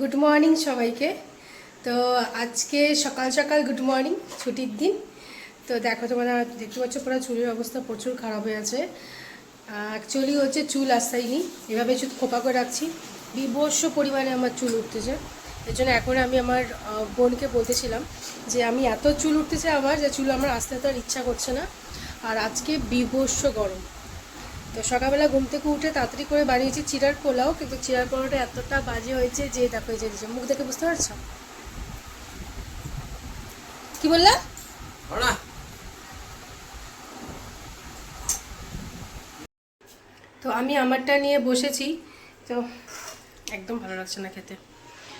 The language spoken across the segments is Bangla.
গুড মর্নিং সবাইকে। তো আজকে সকাল সকাল গুড মর্নিং ছুটির দিন। তো দেখো তোমরা দেখতে পাচ্ছ পুরো চুলের অবস্থা প্রচুর খারাপ হয়ে আছে। অ্যাকচুয়ালি হচ্ছে চুল আসাইনি এভাবে শুধু খোপা করে রাখছি। বিভৎস পরিমাণে আমার চুল উঠতেছে। এর জন্য এখন আমি আমার বোনকে বলতেছিলাম যে আমি এত চুল উঠতেছে আমার যে চুল আমার আসতে তো আর ইচ্ছা করছে না। আর আজকে বিভৎস গরম। তো সকালবেলা ঘুম থেকে উঠে তাড়াতাড়ি করে বানিয়েছি চিরার পোলাও কিন্তু চিরার পোলাওটা এতটা বাজে হয়েছে যে দেখো এই যে। মুখ দেখে বুঝতে পারছ? কি বললা? তো আমি আমারটা নিয়ে বসেছি তো একদম ভালো লাগছে না খেতে।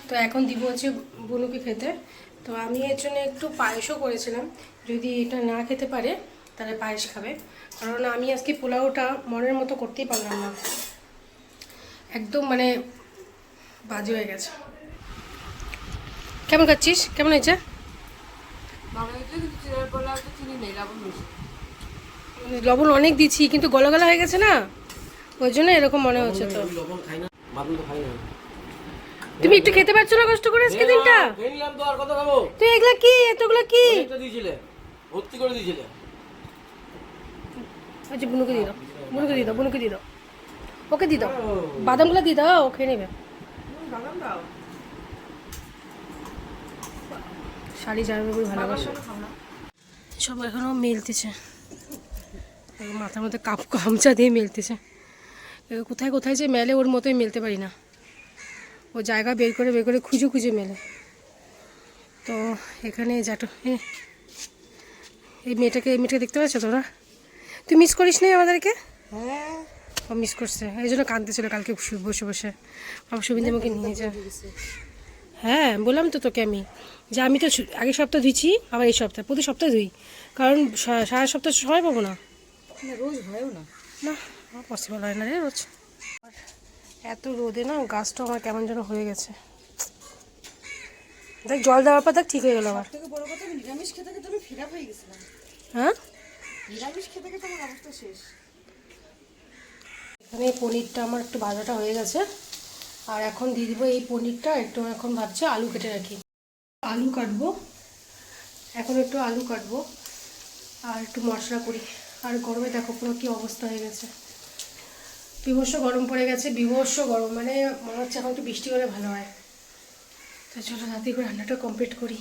তো এখন দিব হচ্ছে বুনুকে খেতে। তো আমি এর জন্য একটু পায়েসও করেছিলাম যদি এটা না খেতে পারে তাহলে পায়েস খাবে। কারণ আমি আজকে পোলাওটা মনের মতো করতেই পারলাম না। একদম মানে বাজে হয়ে গেছে। কেমন খাচ্ছিস? কেমন হয়েছে? নেই লবণ অনেক দিচ্ছি কিন্তু গলা গলা হয়ে গেছে না? ওই জন্য এরকম মনে হচ্ছে তো। আমি লবণ খাই না বাদন তো খাই না। তুমি একটু খেতে পারছ না কষ্ট করে আজকে দিনটা? তুই এগুলা কি? এতগুলো কি? দিয়েছিলে ভর্তি করে দিয়েছিলে। আচ্ছা বুনুকে দিয়ে দাও। বুনুকে দিয়ে দাও বুনুকে দিয়ে দাও। ওকে দিয়ে দাও। বাদামগুলো দিয়ে দাও ও খেয়ে নেবে। শাড়ি জামাই খুবই ভালোবাসে। সব এখনও মেলতেছে। মাথার মধ্যে কাপ গামছা দিয়ে মেলতেছে। কোথায় কোথায় যে মেলে ওর মতোই মেলতে পারি না। ও জায়গা বের করে বের করে খুঁজে খুঁজে মেলে। তো এখানে যাটো এই মেয়েটাকে এই মেয়েটাকে দেখতে পাচ্ছ তোরা তুই মিস করিস নি আমাদেরকে? হ্যাঁ। ও মিস করছে এই জন্য কাঁদতেছিল কালকে বসে- বসে আমার সুবিধা আমাকে নিয়ে যা। হ্যাঁ বললাম তো তোকে আমি। যে আমি তো আগের সপ্তাহ ধুইছি আবার এই সপ্তাহে প্রতি সপ্তাহে ধুই। কারণ সারা সপ্তাহ সময় পাবো না। রোজ হয়ও না। না আমার পসিবল হয় না রে রোজ। এত রোদে না গাছটা আমার কেমন যেন হয়ে গেছে। দেখ জল দেওয়ার পর দেখ ঠিক হয়ে গেল আবার। থেকে বড় কথা নিরামিষ খেতে খেতে আমি ফিরা হয়ে গেছিলাম। হ্যাঁ? এখানে এই পনিরটা আমার একটু ভাজাটা হয়ে গেছে। আর এখন দিয়ে দিব এই পনিরটা, একটু এখন ভাবছি আলু কেটে রাখি। আলু কাটবো। এখন একটু আলু কাটবো। আর একটু মশলা করি। আর গরমে দেখো পুরো কী অবস্থা হয়ে গেছে। বিভৎস গরম পড়ে গেছে, বিভৎস গরম। মানে মনে হচ্ছে এখন একটু বৃষ্টি হলে ভালো হয়। তো চলো রাতে করে রান্নাটা কমপ্লিট করি।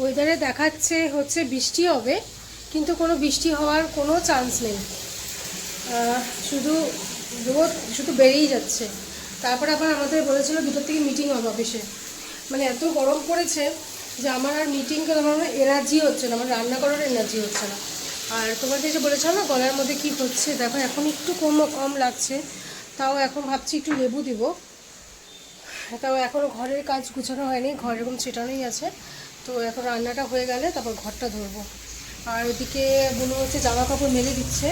ওয়েদারে দেখাচ্ছে হচ্ছে বৃষ্টি হবে, কিন্তু কোনো বৃষ্টি হওয়ার কোনো চান্স নেই। শুধু রোদ শুধু বেড়েই যাচ্ছে। তারপর আবার আমাদের বলেছিল দুটোর থেকে মিটিং হবে অফিসে মানে এত গরম পড়েছে যে আমার আর মিটিং করে আমার এনার্জি হচ্ছে না, আমার রান্না করার এনার্জি হচ্ছে না। আর তোমাদের যে বলেছ না, গলার মধ্যে কি হচ্ছে, দেখো এখন একটু কম কম লাগছে। তাও এখন ভাবছি একটু লেবু দিব। তাও এখনও ঘরের কাজ গুছানো হয়নি, ঘর এরকম ছেটানোই আছে। তো এখন রান্নাটা হয়ে গেলে তারপর ঘরটা ধরবো। আর ওদিকে বুনো হচ্ছে জামা কাপড় মেলে দিচ্ছে।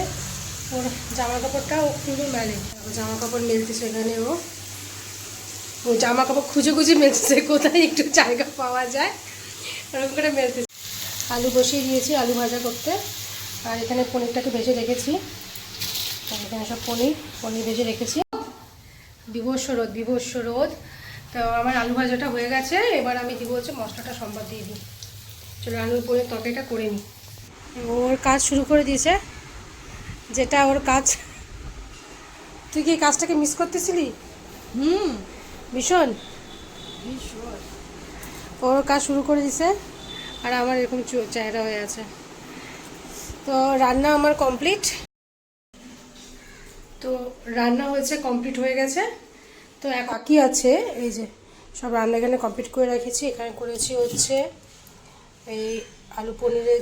ওর জামা কাপড়টা ও খুবই মেলে। জামা কাপড় মেলতেছে এখানে ও। ও জামা কাপড় খুঁজে খুঁজে মেলতেছে, কোথায় একটু জায়গা পাওয়া যায়। ওরকম করে মেলতেছে। আলু বসিয়ে দিয়েছি আলু ভাজা করতে। আর এখানে পনিরটাকে ভেজে রেখেছি। এখানে সব পনির পনির ভেজে রেখেছি। বিভস্য রোদ বিভস্য রোদ। তো আমার আলু ভাজাটা হয়ে গেছে, এবার আমি দিব হচ্ছে মশলাটা সম্বাদ দিয়ে দিই। চলো আলুর পরে তরকারিটা করে নিই। ওর কাজ শুরু করে দিয়েছে। যেটা ওর কাজ। তুই কি কাজটাকে মিস করতেছিলি? হুম, ভীষণ। ওর কাজ শুরু করে দিছে আর আমার এরকম চেহারা হয়ে আছে। তো রান্না আমার কমপ্লিট তো রান্না হয়েছে কমপ্লিট হয়ে গেছে। তো এক বাকি আছে, এই যে সব রান্না এখানে কমপ্লিট করে রেখেছি। এখানে করেছি হচ্ছে এই আলু পনিরের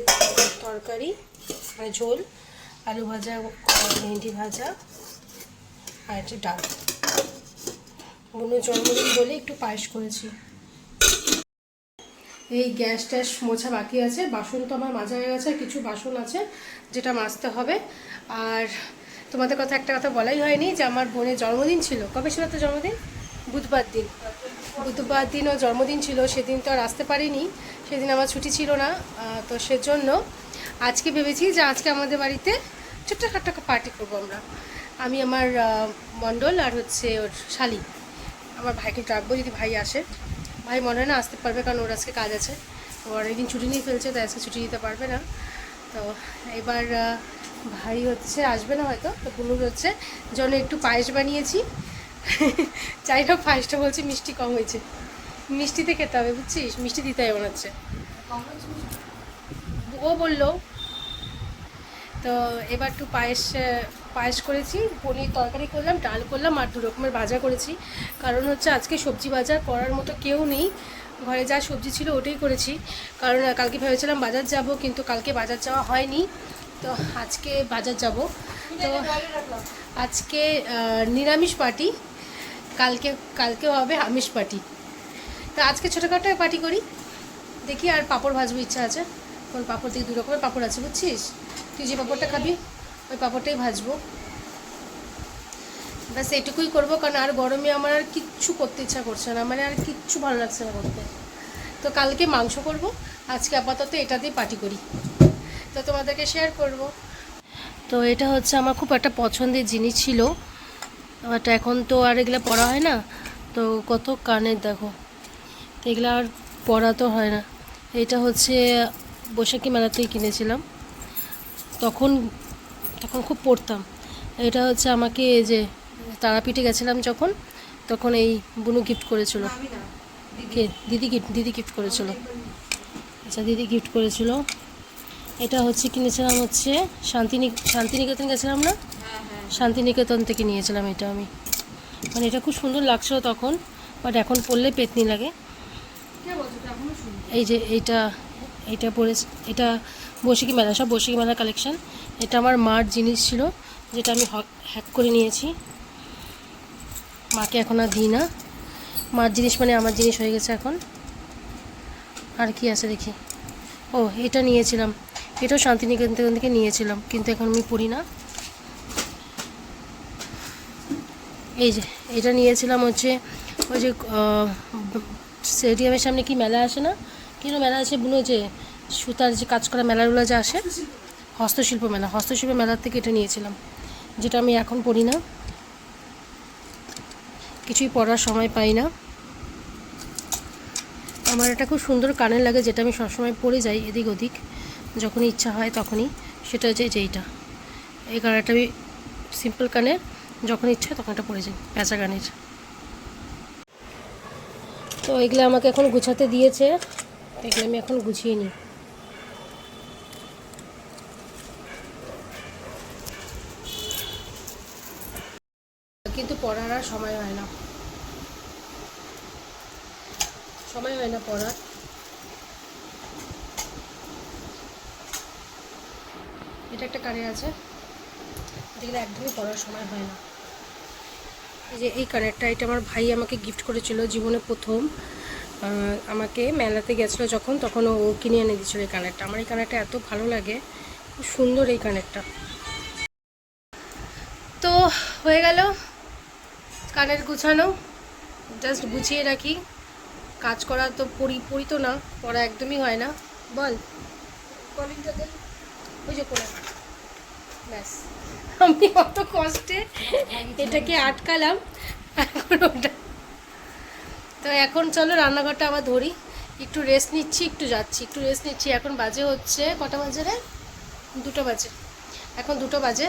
তরকারি মানে ঝোল, আলু ভাজা ভেন্ডি ভাজা, আর একটু ডাল। বুনো জন্মদিন বলে একটু পায়েস করেছি। এই গ্যাস ট্যাস মোছা বাকি আছে, বাসন তো আমার মাজা হয়ে গেছে কিছু বাসন আছে যেটা মাজতে হবে। আর তোমাদের কথা একটা কথা বলাই হয়নি যে আমার বোনের জন্মদিন ছিল। কবে ছিল তো জন্মদিন? বুধবার দিন। বুধবার দিন ও জন্মদিন ছিল, সেদিন তো আর আসতে পারিনি। সেদিন আমার ছুটি ছিল না তো সেজন্য আজকে ভেবেছি যে আজকে আমাদের বাড়িতে ছোট্টখাট্ট পার্টি করব আমরা। আমি আমার মণ্ডল আর হচ্ছে ওর শালি। আমার ভাইকে ডাকবো যদি ভাই আসে। ভাই মনে হয় না আসতে পারবে কারণ ওর আজকে কাজ আছে। ও অনেকদিন ছুটি নিয়ে ফেলছে, তাই আজকে ছুটি দিতে পারবে না। তো এবার ভাই হচ্ছে, আসবে না হয়তো, তো পুনুর হচ্ছে। জন্য একটু পায়েস বানিয়েছি। চাই না পায়েসটা বলছি মিষ্টি কম হয়েছে। মিষ্টিতে খেতে হবে, বুঝছিস? মিষ্টি দিতে হবে মনে হচ্ছে। ও বলল, তো এবার একটু পায়েস পায়েস করেছি, পনির তরকারি করলাম, ডাল করলাম, আর দু রকমের ভাজা করেছি। কারণ হচ্ছে আজকে সবজি বাজার করার মতো কেউ নেই। ঘরে যা সবজি ছিল ওটাই করেছি। কারণ কালকে ভেবেছিলাম বাজার যাব, কিন্তু কালকে বাজার যাওয়া হয়নি। তো আজকে বাজার যাব। তো আজকে নিরামিষ পার্টি, কালকে, কালকেও হবে আমিষ পার্টি। তো আজকে ছোটোখাটো পার্টি করি। দেখি আর পাঁপড় ভাজবো ইচ্ছা আছে। কোন পাঁপড় থেকে দু রকমের পাঁপড় আছে, বুঝছিস? তুই যে পাঁপড়টা খাবি, ওই পাঁপড়টাই ভাজবো। ব্যাস এটুকুই করব, কারণ আর গরমে আমার আর কিচ্ছু করতে ইচ্ছা করছে না। মানে আর কিচ্ছু ভালো লাগছে না করতে। তো কালকে মাংস করব। আজকে আপাতত এটা দিয়ে পার্টি করি। তো তোমাদেরকে শেয়ার করব। তো এটা হচ্ছে আমার খুব একটা পছন্দের জিনিস ছিল। বাট এখন তো আর এগুলো পড়া হয় না। তো কত কানের দেখো এগুলো আর পড়া তো হয় না। এটা হচ্ছে বৈশাখী মেলাতেই কিনেছিলাম। তখন তখন খুব পড়তাম। এটা হচ্ছে আমাকে এই যে তারাপীঠে গেছিলাম যখন তখন এই বুনু গিফট করেছিল। কে? দিদি গিফট দিদি গিফট করেছিল। আচ্ছা দিদি গিফট করেছিল। এটা হচ্ছে কিনেছিলাম হচ্ছে শান্তিনি, শান্তিনিকেতন গেছিলাম না? শান্তিনিকেতন থেকে নিয়েছিলাম এটা আমি। মানে এটা খুব সুন্দর লাগছিল তখন বাট এখন পরলে পেতনি লাগে। এটা এই যে এইটা এইটা পরে, এটা বৈশাখী মেলা, সব বৈশাখী মেলা কালেকশন এটা আমার মার জিনিস ছিল, যেটা আমি হ্যাক করে নিয়েছি। মাকে এখন আর দিই না। মার জিনিস মানে আমার জিনিস হয়ে গেছে এখন। আর কি আছে দেখি। ও, এটা নিয়েছিলাম। এটাও শান্তিনিকেতন থেকে নিয়েছিলাম, কিন্তু এখন আমি পড়ি না। এই যে, এটা নিয়েছিলাম হচ্ছে, ওই যে স্টেডিয়ামের সামনে কি মেলা আসে না? কিন্তু মেলা আছে বুনো, যে সুতার যে কাজ করা মেলাগুলো যে আসে, হস্তশিল্প মেলা, হস্তশিল্প মেলার থেকে এটা নিয়েছিলাম, যেটা আমি এখন পড়ি না। কিছুই পড়ার সময় পাই না। আমার এটা খুব সুন্দর কানে লাগে, যেটা আমি সবসময় পরে যাই এদিক ওদিক। যখনই ইচ্ছা হয় তখনই। সেটা হচ্ছে যেইটা এই কানেরটা আমি সিম্পল কানের যখন ইচ্ছা হয় তখন এটা পরে যাই, প্যাঁচা কানের তো এগুলো আমাকে এখন গুছাতে দিয়েছে এগুলো আমি এখন গুছিয়ে নিই। কিন্তু পড়ার আর সময় হয় না। সময় হয় না পড়ার। এটা একটা কানে আছে। যেগুলো একদমই পড়ার সময় হয় না। এই যে এই কানেরটা এটা আমার ভাই আমাকে গিফট করেছিল জীবনে প্রথম। আমাকে মেলাতে গেছিল যখন, তখন ও কিনে এনে দিয়েছিল এই কানেরটা আমার এই কানেরটা এত ভালো লাগে, খুব সুন্দর এই কানেরটা তো হয়ে গেল কানের গুছানো। জাস্ট গুছিয়ে রাখি। কাজ করা তো পড়ি পড়ি তো না, পড়া একদমই হয় না। বল। কলিংটা ওই যে পড়া ব্যাস। আমি অত কষ্টে এটাকে আটকালাম এখন ওটা তো এখন চলো রান্নাঘরটা আবার ধরি। একটু রেস্ট নিচ্ছি একটু যাচ্ছি একটু রেস্ট নিচ্ছি। এখন বাজে হচ্ছে কটা বাজে রে? দুটো বাজে। এখন দুটো বাজে।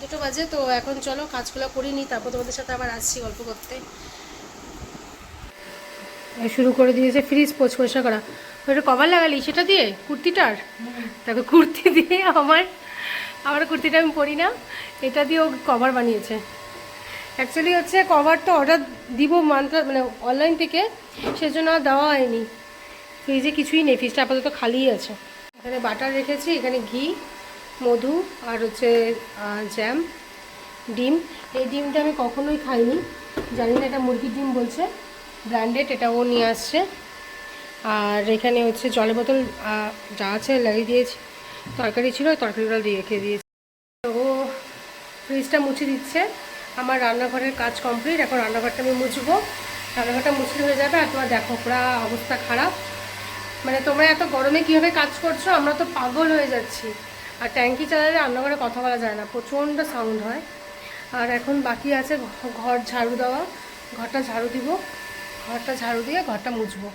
দুটো বাজে তো এখন চলো কাজগুলো করে নিই তারপর তোমাদের সাথে আবার আসছি গল্প করতে। শুরু করে দিয়েছে ফ্রিজ পোচ পরিষ্কার করা। ওটা কভার লাগালি? সেটা দিয়ে? কুর্তিটার? দেখো, কুর্তি দিয়ে আমার আমার কুর্তিটা আমি পরি না। এটা দিয়ে ও কভার বানিয়েছে। অ্যাকচুয়ালি হচ্ছে কভারটা অর্ডার দিব মান্থ মানে অনলাইন থেকে, সেজন্য আর দেওয়া হয়নি। ফ্রিজে কিছুই নেই ফ্রিজটা আপাতত খালিই আছে। এখানে বাটার রেখেছি, এখানে ঘি, মধু আর হচ্ছে জ্যাম ডিম। এই ডিমটা আমি কখনোই খাইনি। জানি না এটা মুরগির ডিম বলছে। ব্র্যান্ডেড এটা ও নিয়ে আসছে। আর এখানে হচ্ছে জলের বোতল যা আছে লাগিয়ে দিয়েছি। তরকারি ছিল, তরকারিগুলো দিয়ে রেখে দিয়েছি। তো ফ্রিজটা মুছে দিচ্ছে। আমার রান্নাঘরের কাজ কমপ্লিট। এখন রান্নাঘরটা আমি মুছবো। রান্নাঘরটা মুছলে হয়ে যাবে। আর তোমার দেখো, পুরা অবস্থা খারাপ। মানে তোমরা এত গরমে কীভাবে কাজ করছ? আমরা তো পাগল হয়ে যাচ্ছি। আর ট্যাঙ্কি চালালে রান্নাঘরে কথা বলা যায় না। প্রচণ্ড সাউন্ড হয়। আর এখন বাকি আছে ঘর ঝাড়ু দেওয়া। ঘরটা ঝাড়ু দিব। ঘরটা ঝাড়ু দিয়ে ঘরটা মুছবো।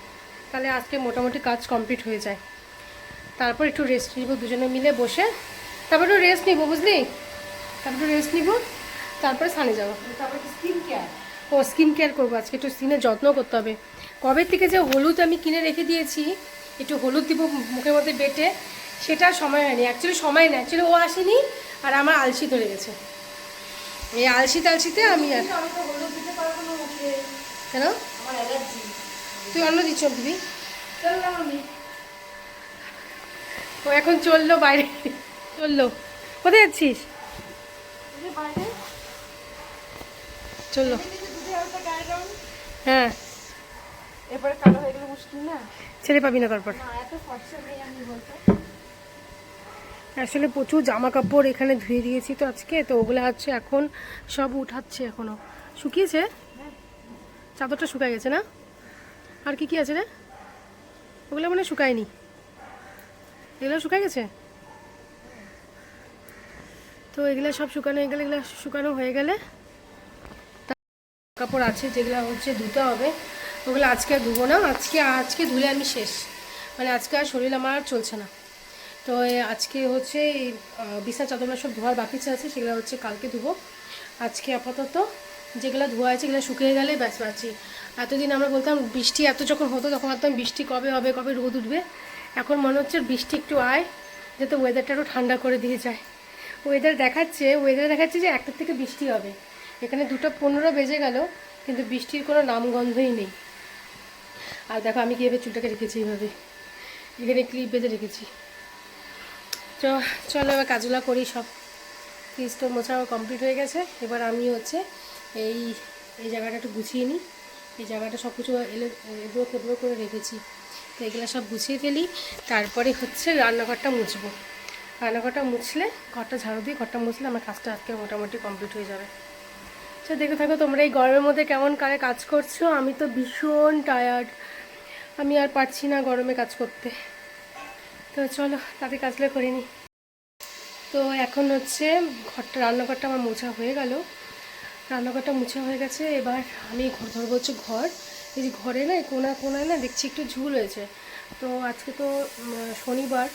তাহলে আজকে মোটামুটি কাজ কমপ্লিট হয়ে যায়। তারপর একটু রেস্ট নিব দুজনে মিলে বসে তারপর একটু রেস্ট নিব বুঝলি? তারপর একটু রেস্ট নিব তারপরে সানে যাব। তারপর স্কিন কেয়ার ও স্কিন কেয়ার করব আজকে একটু স্কিনের যত্ন করতে হবে। কবে থেকে যে হলুদ আমি কিনে রেখে দিয়েছি একটু হলুদ দিব মুখের মধ্যে বেটে সেটা সময় হয়নি। অ্যাকচুয়ালি সময় না অ্যাকচুয়ালি ও আসেনি আর আমার আলসি ধরে গেছে। এই আলসি তালসিতে আমি আর কেন? আমার অ্যালার্জি তুই অন্য দিচ্ছ দিবি? চললাম আমি। ও এখন চলল বাইরে। চলল। কোথায় যাচ্ছিস? চলল। হ্যাঁ। এরপরে কালো হয়ে গেলে মুশকিল না? ছেড়ে পাবি না তারপর। আসলে প্রচুর জামা কাপড় এখানে ধুয়ে দিয়েছি তো আজকে তো ওগুলো হচ্ছে এখন সব উঠাচ্ছে এখনও। শুকিয়েছে? চাদরটা শুকায় গেছে না? আর কি কি আছে রে? ওগুলো মানে শুকায়নি। এগুলো শুকায় গেছে? তো এগুলো সব শুকানো হয়ে গেলে, এগুলো শুকানো হয়ে গেলে কাপড় আছে, যেগুলো হচ্ছে ধুতে হবে। ওগুলো আজকে আর ধুবো না, আজকে আজকে ধুলে আমি শেষ। মানে আজকে আর শরীর আমার চলছে না। তো আজকে হচ্ছে এই বিছানা সব ধোয়ার বাকি আছে, সেগুলো হচ্ছে কালকে ধুবো। আজকে আপাতত যেগুলো ধোয়া আছে, এগুলো শুকিয়ে গেলে ব্যাস পাচ্ছি। এতদিন আমরা বলতাম বৃষ্টি এত যখন হতো, তখন ভাবতাম বৃষ্টি কবে হবে, কবে রোদ উঠবে। এখন মনে হচ্ছে বৃষ্টি একটু আয়, যাতে ওয়েদারটা একটু ঠান্ডা করে দিয়ে যায়। ওয়েদার দেখাচ্ছে ওয়েদার দেখাচ্ছে যে একটার থেকে বৃষ্টি হবে। এখানে দুটো পনেরো বেজে গেল, কিন্তু বৃষ্টির কোনো নামগন্ধই নেই। আর দেখো আমি কীভাবে চুলটাকে রেখেছি এইভাবে। এখানে ক্লিপ বেঁধে রেখেছি। চ চলো এবার কাজগুলো করি সব। ফ্রিজ তো মোছা কমপ্লিট হয়ে গেছে। এবার আমি হচ্ছে এই এই জায়গাটা একটু গুছিয়ে নিই। এই জায়গাটা সব কিছু এলে এবড়ো খেবড়ো করে রেখেছি। তো এগুলো সব গুছিয়ে ফেলি। তারপরে হচ্ছে রান্নাঘরটা মুছবো। রান্নাঘরটা মুছলে, ঘরটা ঝাড়ু দিয়ে ঘরটা মুছলে আমার কাজটা আজকে মোটামুটি কমপ্লিট হয়ে যাবে। আচ্ছা দেখে থাকো তোমরা এই গরমের মধ্যে কেমন কারে কাজ করছ। আমি তো ভীষণ টায়ার্ড আমি আর পারছি না গরমে কাজ করতে। তো চলো, তাতে কাজগুলো করে নিই। তো এখন হচ্ছে ঘরটা, রান্নাঘরটা আমার মোছা হয়ে গেল। রান্নাঘরটা মুছে হয়ে গেছে। এবার আমি ঘর ধরবো হচ্ছে ঘর। এই যে ঘরে না কোনা কোনায় না দেখছি একটু ঝুল হয়েছে। তো আজকে তো শনিবার,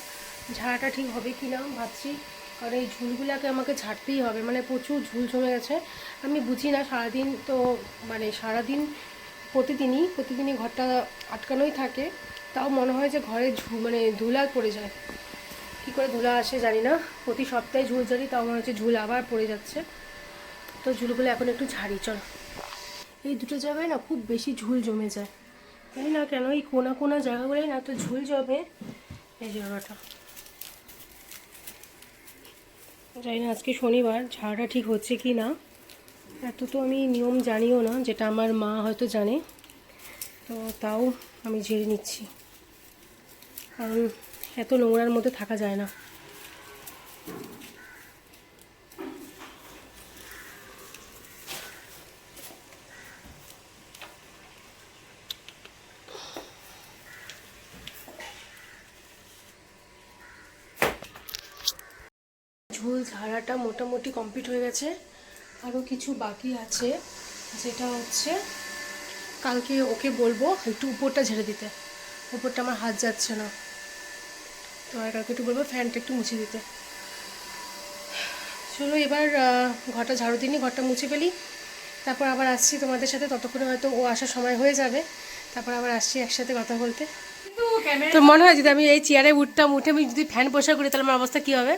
ঝাড়াটা ঠিক হবে কি না ভাবছি। কারণ এই ঝুলগুলোকে আমাকে ঝাড়তেই হবে মানে প্রচুর ঝুল জমে গেছে। আমি বুঝি না, সারাদিন তো মানে সারাদিন প্রতিদিনই প্রতিদিনই ঘরটা আটকানোই থাকে। তাও মনে হয় যে ঘরে ঝু মানে ধুলা পড়ে যায়। কী করে ধুলা আসে জানি না। প্রতি সপ্তাহে ঝুল ঝাড়ি, তাও মনে হচ্ছে ঝুল আবার পড়ে যাচ্ছে। তো ঝুলগুলো এখন একটু ঝাড়ি, চল। এই দুটো জায়গায় না খুব বেশি ঝুল জমে যায়। জানি না কেন, এই কোনা কোনা জায়গাগুলোয় না তো ঝুল জমে। এই জায়গাটা জানি না আজকে শনিবার ঝাড়া ঠিক হচ্ছে কি না? এত তো আমি নিয়ম জানিও না, যেটা আমার মা হয়তো জানে। তো তাও আমি ঝেড়ে নিচ্ছি। কারণ এত নোংরার মধ্যে থাকা যায় না। ঝাড়াটা মোটামুটি কমপ্লিট হয়ে গেছে। আরও কিছু বাকি আছে যেটা হচ্ছে কালকে ওকে বলব একটু উপরটা ঝেড়ে দিতে। উপরটা আমার হাত যাচ্ছে না। তো আর কালকে একটু বলব ফ্যানটা একটু মুছে দিতে। চলো এবার ঘরটা ঝাড়ু দিনই ঘরটা মুছে ফেলি। তারপর আবার আসছি তোমাদের সাথে ততক্ষণে হয়তো ও আসার সময় হয়ে যাবে। তারপর আবার আসছি একসাথে কথা বলতে। তো মনে হয় যদি আমি এই চেয়ারে উঠতাম উঠে আমি যদি ফ্যান পোষা করি তাহলে আমার অবস্থা কী হবে?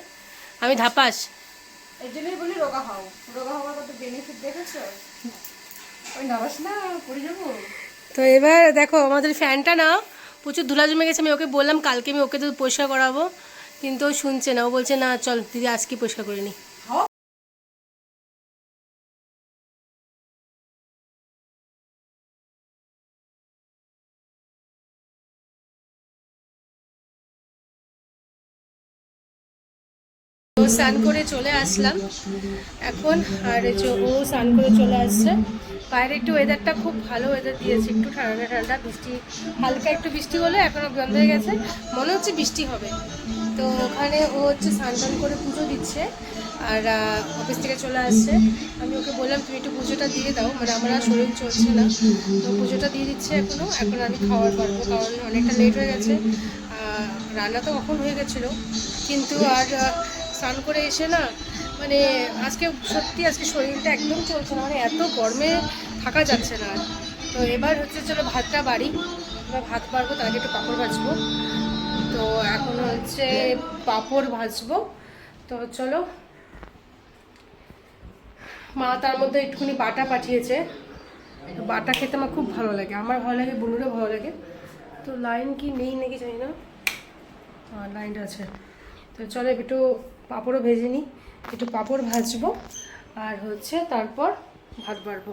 আমি ধাপাস। এর জন্যই বলি রোগা হও। রোগা হওয়ার কত বেনিফিট দেখেছ? ওই নামাস না পড়ে যাব? তো এবার দেখো আমাদের ফ্যানটা না প্রচুর ধুলা জমে গেছে আমি ওকে বললাম কালকে আমি ওকে তো পরিষ্কার করাবো। কিন্তু ও শুনছে না ও বলছে না চল দিদি আজকে পরিষ্কার করে নি। স্নান করে চলে আসলাম। এখন আর যে ও স্নান করে চলে আসছে। বাইরে একটু ওয়েদারটা খুব ভালো ওয়েদার দিয়েছে। একটু ঠান্ডা ঠান্ডা, বৃষ্টি, হালকা একটু বৃষ্টি হলো এখনও বন্ধ হয়ে গেছে। মনে হচ্ছে বৃষ্টি হবে। তো ওখানে ও হচ্ছে স্নান টান করে পুজো দিচ্ছে আর অফিস থেকে চলে আসছে। আমি ওকে বললাম, তুমি একটু পুজোটা দিয়ে দাও। মানে আমার আর শরীর চলছে না। তো পুজোটা দিয়ে দিচ্ছে এখনও এখন আমি খাওয়ার পারব কারণ অনেকটা লেট হয়ে গেছে। রান্না তো কখন হয়ে গেছিল। কিন্তু আর স্নান করে এসে না মানে আজকে সত্যি আজকে শরীরটা একদম চলছে না মানে এত গরমে থাকা যাচ্ছে না। তো এবার হচ্ছে চলো ভাতটা বাড়ি এবার ভাত বাড়বো, তার আগে একটু পাঁপড় ভাজবো। তো এখন হচ্ছে পাঁপড় ভাজবো। তো চলো, মা তার মধ্যে একটুখানি বাটা পাঠিয়েছে। বাটা খেতে আমার খুব ভালো লাগে, আমার ভালো লাগে বুনুরও ভালো লাগে। তো লাইন কি নেই নাকি জানি না। হ্যাঁ লাইনটা আছে। তো চলো একটু পাঁপড়ও ভেজে নিই। একটু পাঁপড় ভাজবো আর হচ্ছে তারপর ভাত বাড়বো।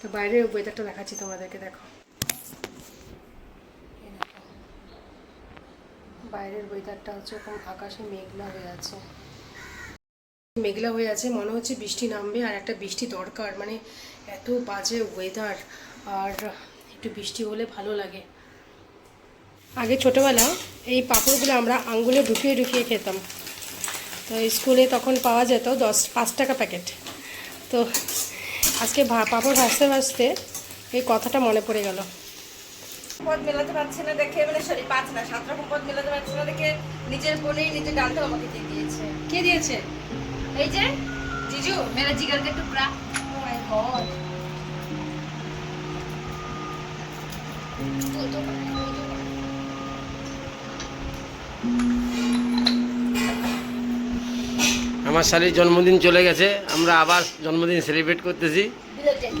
তো বাইরের ওয়েদারটা দেখাচ্ছি তোমাদেরকে, দেখো। বাইরের ওয়েদারটা হচ্ছে এরকম আকাশে মেঘলা হয়ে আছে। মেঘলা হয়ে আছে, মনে হচ্ছে বৃষ্টি নামবে আর একটা বৃষ্টি দরকার। মানে এত বাজে ওয়েদার আর একটু বৃষ্টি হলে ভালো লাগে। আগে ছোটোবেলা এই পাঁপড়গুলো আমরা আঙ্গুলে ঢুকিয়ে ঢুকিয়ে খেতাম। তো স্কুলে তখন পাওয়া যেত দশ পাঁচ টাকা প্যাকেট। তো আজকে পাঁপড় ভাজতে ভাজতে এই কথাটা মনে পড়ে গেল। পদ মেলাতে পারছে না দেখে মানে সরি পাঁচ না সাত রকম পদ মেলাতে পারছে না দেখে নিজের বোনেই নিজের ডালটাও আমাকে দিয়ে দিয়েছে। কে দিয়েছে? এই যে জিজু মেরা জিগার কা টুকরা ও মাই গড আমার শালির জন্মদিন চলে গেছে, আমরা আবার জন্মদিন সেলিব্রেট করতেছি।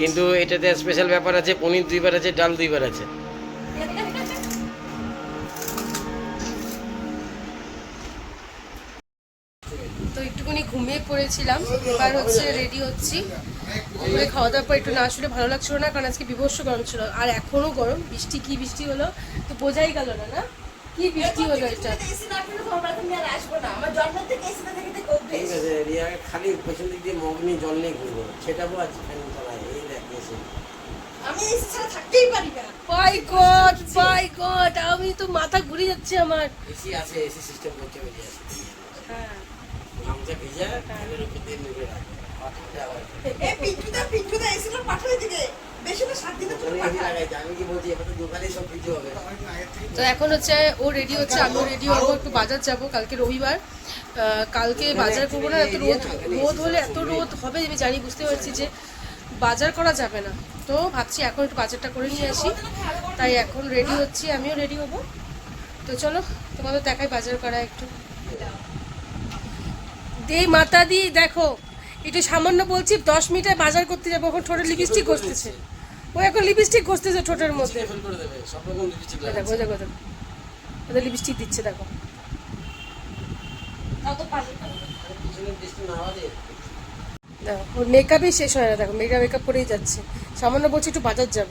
কিন্তু এটাতে স্পেশাল ব্যাপার আছে, পনির দুইবার আছে, ডাল দুইবার আছে। তো একটুখানি ঘুমিয়ে পড়েছিলাম, এবার হচ্ছে রেডি হচ্ছি। দুপুরে খাওয়া দাওয়ার পর একটু না শুলে ভালো লাগছিল না, কারণ আজকে বিভৎস গরম ছিল। আর এখনও গরম, বৃষ্টি কি বৃষ্টি হলো, তো বোঝাই গেল না না? কি বৃষ্টি হলো এটা? এসি না পেলে তোমার বাড়িতে আমি আর আসব না। আমার জন্ম থেকে এসি না থেকে থেকে ঠিক আছে রিয়া খালি পেছন দিক দিয়ে মগ নিয়ে জল নিয়ে ঘুরবো। সেটাও আছে ফ্যান চালায় এই দেখ এসে আমি এসি ছাড়া থাকতেই পারি না। বাই গড বাই গড আমি তো মাথা ঘুরে যাচ্ছে আমার। এসি আছে এসি সিস্টেম করতে বেরিয়ে আসে হ্যাঁ। গামছা ভিজা ফ্যানের উপর দিয়ে নেবে এ পাঠালে না সাত দিনের এসি পাঠায় লাগাইছে তো দোকানে সব কিছু হবে। তো এখন হচ্ছে ও রেডি হচ্ছে আমিও রেডি হব একটু বাজার যাব কালকে রবিবার। কালকে বাজার করব না এত রোদ রোদ হলে এত রোদ হবে আমি জানি বুঝতে পারছি যে বাজার করা যাবে না। তো ভাবছি এখন একটু বাজারটা করে নিয়ে আসি। তাই এখন রেডি হচ্ছি আমিও রেডি হব। তো চলো তোমাদের দেখাই বাজার করা একটু। দে মাতা দি দেখো একটু সামান্য বলছি দশ মিনিটে বাজার করতে যাব এখন ঠোঁটের লিপস্টিক ঘষতেছে। ও এখন লিপস্টিক ঘষতেছে ঠোঁটের মধ্যে। ফেল করে দেবে সব রকম লিপস্টিক লাগাচ্ছে দেখো দেখো ওদের লিপস্টিক দিচ্ছে দেখো। তাও তো পারবে পিছনে বৃষ্টি না দেখো ওর মেকআপই শেষ হয় না দেখো। মেকআপ মেকআপ করেই যাচ্ছে। সামান্য বলছি একটু বাজার যাব।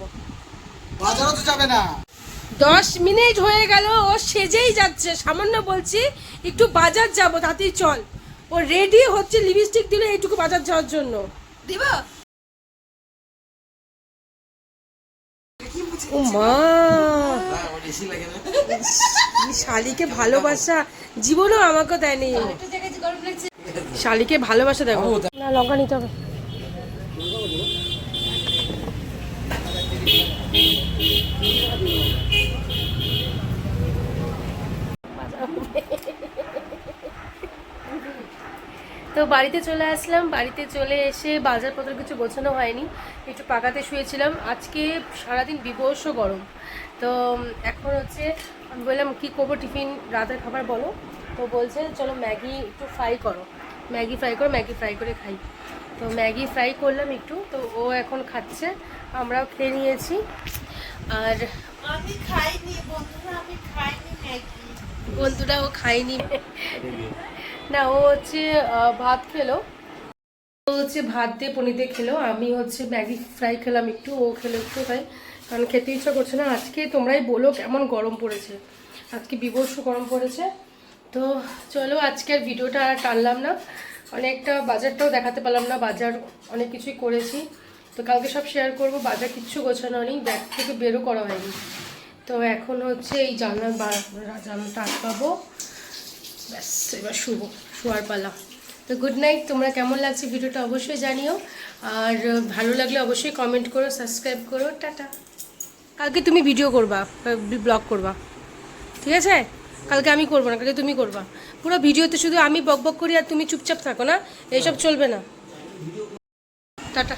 বাজারও তো যাবে না। দশ মিনিট হয়ে গেল ও সেজেই যাচ্ছে। সামান্য বলছি একটু বাজার যাব তাতেই চল। ও রেডি হচ্ছে লিপস্টিক দিলে এইটুকু বাজার যাওয়ার জন্য। দিবা? ও মা। শালিকে ভালোবাসা জীবনও আমাকে দেয়নি। শালিকে ভালোবাসা দেখো না লঙ্কা নিতে হবে। তো বাড়িতে চলে আসলাম। বাড়িতে চলে এসে বাজারপত্র কিছু গোছানো হয়নি। একটু পাকাতে শুয়েছিলাম। আজকে সারাদিন বিভৎস গরম। তো এখন হচ্ছে আমি বললাম কী করব টিফিন রাতের খাবার বলো? তো বলছে চলো ম্যাগি একটু ফ্রাই করো। ম্যাগি ফ্রাই করো ম্যাগি ফ্রাই করে খাই। তো ম্যাগি ফ্রাই করলাম একটু। তো ও এখন খাচ্ছে। আমরাও খেয়ে নিয়েছি। আর আমি খাইনি বন্ধুরা আমি খাইনি ম্যাগি। বন্ধুরা ও খায়নি না, ও হচ্ছে ভাত খেলো। ও হচ্ছে ভাত দিয়ে দিয়ে খেলো। আমি হচ্ছে ম্যাগি ফ্রাই খেলাম একটু, ও খেলো একটু তাই। কারণ খেতে ইচ্ছা করছে না। আজকে তোমরাই বলো কেমন গরম পড়েছে। আজকে বিভৎস গরম পড়েছে। তো চলো, আজকের ভিডিওটা আর টানলাম না। অনেকটা বাজারটাও দেখাতে পারলাম না। বাজার অনেক কিছুই করেছি। তো কালকে সব শেয়ার করব। বাজার কিচ্ছু গোছানো নেই। ব্যাগ থেকে বেরও করা হয়নি। তো এখন হচ্ছে এই জানলার বা- জানলাটা আটকাবো। ব্যাস, এবার শুভ শোয়ার পালা। তো গুড নাইট তোমরা কেমন লাগছে ভিডিওটা অবশ্যই জানিও। আর ভালো লাগলে অবশ্যই কমেন্ট করো সাবস্ক্রাইব করো, টাটা। কালকে তুমি ভিডিও করবা ব্লগ করবা। ঠিক আছে? কালকে আমি করব না, কালকে তুমি করবা। পুরো ভিডিওতে শুধু আমি বক বক করি আর তুমি চুপচাপ থাকো না, এইসব চলবে না। টাটা।